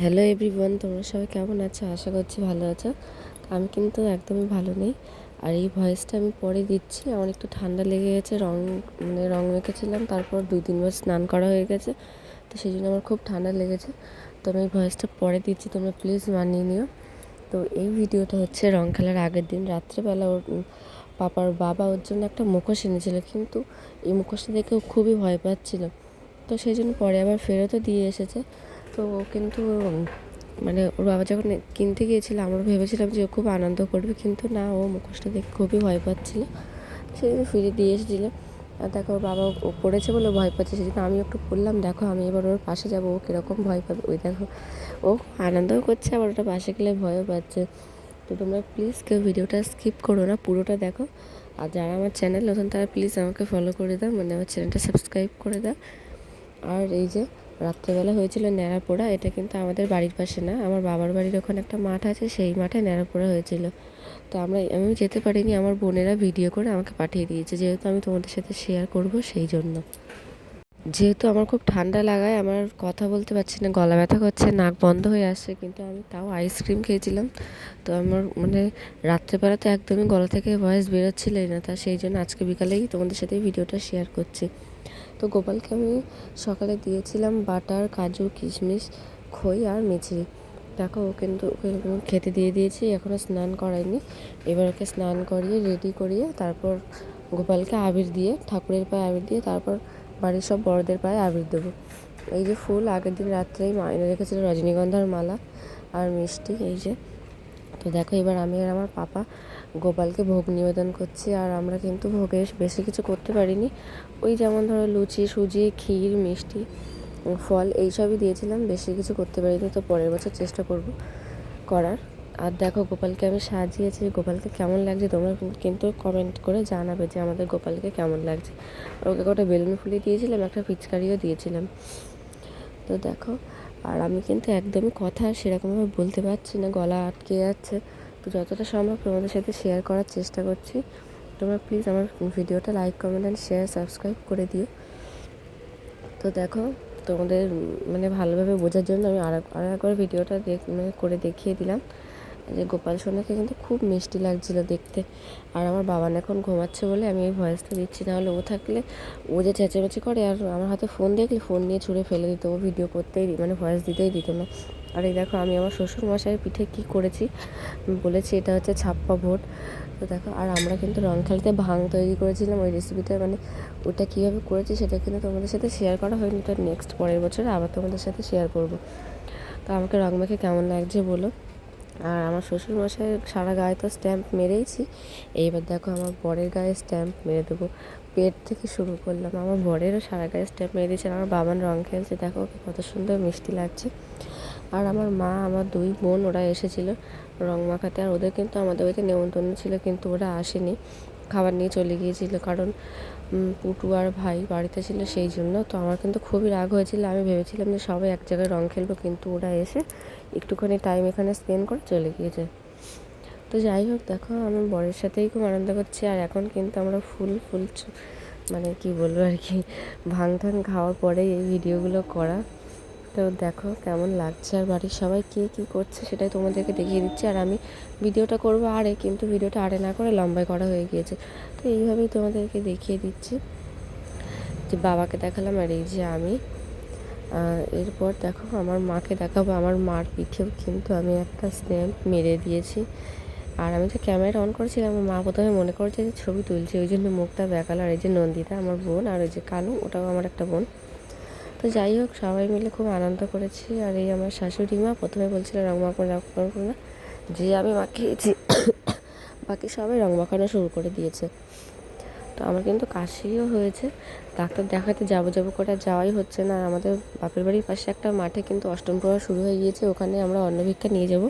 Hello everyone তোমরা সবাই কেমন আছো? আশা করছি ভালো আছো। আমি কিন্তু একদমই ভালো নেই। আর এই ভয়েসটা আমি পরে দিচ্ছি। আমার একটু ঠান্ডা লেগে গেছে, রং মানে রং মেখেছিলাম, তারপর দুই তিনবার স্নান করা হয়ে গেছে। তো সেই জন্য আমার খুব ঠান্ডা লেগেছে। তো আমি এই ভয়েসটা পরে দিচ্ছি, তোমরা প্লিজ মানিয়ে নিও। তো এই ভিডিওটা হচ্ছে রং খেলার আগের দিন। রাত্রেবেলা ওর পাপার বাবা ওর জন্য একটা মুখোশ এনেছিল, কিন্তু এই মুখোশটা দেখে খুবই ভয় পাচ্ছিল। তো সেই জন্য পরে আবার ফেরতও দিয়ে এসেছে। তো কিন্তু মানে ওর বাবা যখন কিনতে গিয়েছিল, আমরা ভেবেছিলাম যে ও খুব আনন্দ করবে, কিন্তু না, ও মুখোশটা দেখে খুবই ভয় পাচ্ছিল। সেদিন ফিরে দিয়ে এসেছিল। আর দেখো, ওর বাবা ও পড়েছে বলে ভয় পাচ্ছে, সেজন্য আমি একটু পড়লাম। দেখো, আমি এবার ওর পাশে যাব, ও কীরকম ভয় পাবে? ওই দেখো, ও আনন্দও করছে, আবার ওটা পাশে গেলে ভয়ও পাচ্ছে। তো তোমরা প্লিজ কেউ ভিডিওটা স্কিপ করো না, পুরোটা দেখো। আর যারা আমার চ্যানেল নতুন, তারা প্লিজ আমাকে ফলো করে দাও মানে আমার চ্যানেলটা সাবস্ক্রাইব করে দাও। আর এই যে রাত্রেবেলা হয়েছিল ন্যাড়াপোড়া, এটা কিন্তু আমাদের বাড়ির পাশে না, আমার বাবার বাড়ির ওখানে একটা মাঠ আছে, সেই মাঠে ন্যাড়াপোড়া হয়েছিল। তো আমরা, আমি যেতে পারিনি, আমার বোনেরা ভিডিও করে আমাকে পাঠিয়ে দিয়েছে, যেহেতু আমি তোমাদের সাথে শেয়ার করব সেই জন্য। যেহেতু আমার খুব ঠান্ডা লাগায়, আমার কথা বলতে পারছি না, গলা ব্যথা করছে, নাক বন্ধ হয়ে আসছে, কিন্তু আমি তাও আইসক্রিম খেয়েছিলাম। তো আমার মানে রাত্রেবেলা তো একদমই গলা থেকে ভয়েস বেরোচ্ছিলই না, তা সেই জন্য আজকে বিকালেই তোমাদের সাথে ভিডিওটা শেয়ার করছি। তো গোপালকে আমি সকালে দিয়েছিলাম বাটার, কাজু, কিশমিশ, খই আর মিছরি। দেখো, ও কিন্তু ওকে খেতে দিয়ে দিয়েছি এখনও স্নান করায়নি। এবার ওকে স্নান করিয়ে রেডি করিয়ে তারপর গোপালকে আবির দিয়ে, ঠাকুরের পায়ে আবির দিয়ে তারপর বাড়ির সব বড়দের পায়ে আবির দেবো। এই যে ফুল, আগের দিন রাত্রেই মা এনে রেখেছিল রজনীগন্ধার মালা আর মিষ্টি, এই যে। তো দেখো, এবার আমি আর আমার পাপা গোপালকে ভোগ নিবেদন করছি আর আমরা কিন্তু ভোগে বেশি কিছু করতে পারিনি। ওই যেমন ধরো লুচি, সুজি, ক্ষীর, মিষ্টি, ফল এইসবই দিয়েছিলাম, বেশি কিছু করতে পারিনি তো পরের বছর চেষ্টা করব করার। আর দেখো গোপালকে আমি সাজিয়েছি। গোপালকে কেমন লাগছে তোমরা কিন্তু কমেন্ট করে জানাবে যে আমাদের গোপালকে কেমন লাগছে। ওকে কটা বেলুন ফুলিয়ে দিয়েছিলাম, একটা পিচকারিও দিয়েছিলাম। তো দেখো, আর আমি কিন্তু একদমই কথা সেরকমভাবে বলতে পারছি না, গলা আটকে যাচ্ছে। তো যতটা সম্ভব তোমাদের সাথে শেয়ার করার চেষ্টা করছি। তোমরা প্লিজ আমার ভিডিওটা like comment and share subscribe করে দিও। তো দেখো, তোমাদের মানে ভালোভাবে বোঝার জন্য আমি আর আর একবার ভিডিওটা দেখ মানে করে দেখিয়ে দিলাম। যে গোপাল সোনাকে কিন্তু খুব মিষ্টি লাগছিল দেখতে। আর আমার বাবান এখন ঘুমাচ্ছে বলে আমি এই ভয়েসটা দিচ্ছি। নাহলে ও থাকলে ও যে চেঁচামেচি করে, আর আমার হাতে ফোন দেখলে ফোন নিয়ে ছুঁড়ে ফেলে দিত। ও ভিডিও করতেই মানে ভয়েস দিতেই দিত না। আর এই দেখো, আমি আমার শ্বশুর পিঠে কী করেছি? বলেছি, এটা হচ্ছে ছাপ্পা ভোট। তো দেখো, আর আমরা কিন্তু রং খেলতে ভাং তৈরি করেছিলাম ওই রেসিপিটা মানে ওটা কীভাবে করেছি সেটা কিন্তু তোমাদের সাথে শেয়ার করা হয়নি। ওটা নেক্সট পরের বছর আবার তোমাদের সাথে শেয়ার করব। তো আমাকে রং মেখে কেমন লাগছে বলো? আর আমার শ্বশুর মশাইয়ের সারা গায়ে তো স্ট্যাম্প মেরেইছি। এইবার দেখো, আমার বরের গায়ে স্ট্যাম্প মেরে দেবো। পেট থেকে শুরু করলাম। আমার বরেরও সারা গায়ে স্ট্যাম্প মেরে দিয়েছে। আমার বাবার রং খেলছে। দেখো কত সুন্দর মিষ্টি লাগছে। আর আমার মা, আমার দুই বোন, ওরা এসেছিল রং মাখাতে। আর ওদের কিন্তু আমাদের বাড়িতে নেমন্তন্ন ছিল, কিন্তু ওরা আসেনি। খাবার নিয়ে চলে গিয়েছিল, কারণ পুটু আর ভাই বাড়িতে ছিল সেই জন্য। তো আমার কিন্তু খুবই রাগ হয়েছিল। আমি ভেবেছিলাম যে সবাই এক জায়গায় রং খেলব, কিন্তু ওরা এসে একটুখানি টাইম এখানে স্পেন্ড করে চলে গিয়েছে। তো যাই হোক, দেখো, আমি বরের সাথেই খুব আনন্দ করছি। আর এখন কিন্তু আমরা ফুল ফুল মানে কি বলব আর কি ভাং ঠাং খাওয়ার পরে এই ভিডিওগুলো করা তো দেখো কেমন লাগছে আর বাড়ির সবাই কে কী করছে সেটাই তোমাদেরকে দেখিয়ে দিচ্ছি। আর আমি ভিডিওটা করব আরে, কিন্তু ভিডিওটা আরে না করে লম্বায় করা হয়ে গিয়েছে। তো এইভাবেই তোমাদেরকে দেখিয়ে দিচ্ছি। যে বাবাকে দেখালাম আর এই যে আমি। এরপর দেখো আমার মাকে দেখাবো। আমার মার পিঠেও কিন্তু আমি একটা স্ট্যাম্প মেরে দিয়েছি। আর আমি যে ক্যামেরা অন করেছিলাম, আমার মা প্রথমে মনে করছে যে ছবি তুলছে, ওই জন্য মুখটা বেকাল। আর এই যে নন্দিতা, আমার বোন, আর ওই যে কালু ওটাও আমার একটা বোন। তো যাই হোক, সবাই মিলে খুব আনন্দ করেছি। আর এই আমার শাশুড়ি মা প্রথমে বলছিল রং মাখানো রং মাখানো না। যে আমি মাখিয়েছি, বাকি সবাই রং মাখানো শুরু করে দিয়েছে। তো আমার কিন্তু কাশিও হয়েছে। ডাক্তার দেখাতে যাব যাব করে যাওয়াই হচ্ছে না। আর আমাদের বাপের বাড়ির পাশে একটা মাঠে কিন্তু অষ্টম প্রহর শুরু হয়ে গিয়েছে। ওখানে আমরা অন্নভিক্ষা নিয়ে যাব।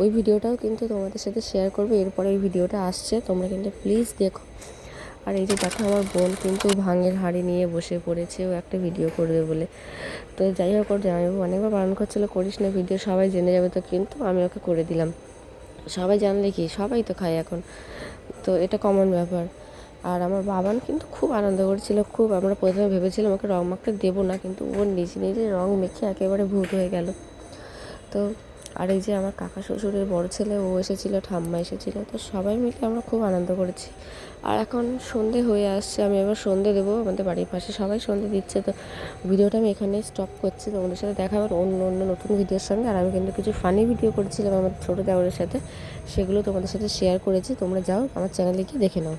ওই ভিডিওটাও কিন্তু তোমাদের সাথে শেয়ার করব। এরপরে ওই ভিডিওটা আসছে। তোমরা কিন্তু প্লিজ দেখো। আর এই যে দেখো আমার বোন কিন্তু ভাঙের হাঁড়ি নিয়ে বসে পড়েছে, ও একটা ভিডিও করবে বলে। তো যাই হোক, ওর জামাইবাবু অনেকবার বারণ করছিল, করিস না ভিডিও সবাই জেনে যাবে তো। কিন্তু আমি ওকে করে দিলাম। সবাই জানলে কি? সবাই তো খায় এখন। তো এটা কমন ব্যাপার। আর আমার বাবান কিন্তু খুব আনন্দ করছিল, খুব। আমরা প্রথমে ভেবেছিলাম ওকে রং মাখতে দেবো না, কিন্তু ও নিজে নিজে রং মেখে একেবারে ভূত হয়ে গেল। তো আর এই যে আমার কাকা শ্বশুরের বড় ছেলে, ও এসেছিল, ঠাম্মা এসেছিল, তো সবাই মিলে আমরা খুব আনন্দ করেছি। আর এখন সন্ধে হয়ে আসছে, আমি এবার সন্ধে দেবো, আমাদের বাড়ির পাশে সবাই সন্ধে দিচ্ছে, তো ভিডিওটা আমি এখানেই স্টপ করছি, তোমাদের সাথে দেখা হবে অন্য অন্য নতুন ভিডিওর সঙ্গে। আর আমি কিন্তু কিছু ফানি ভিডিও করেছিলাম আমার ছোটো দেওয়ারের সাথে, সেগুলো তোমাদের সাথে শেয়ার করেছি, তোমরা যাও আমার চ্যানেলে গিয়ে দেখে নাও।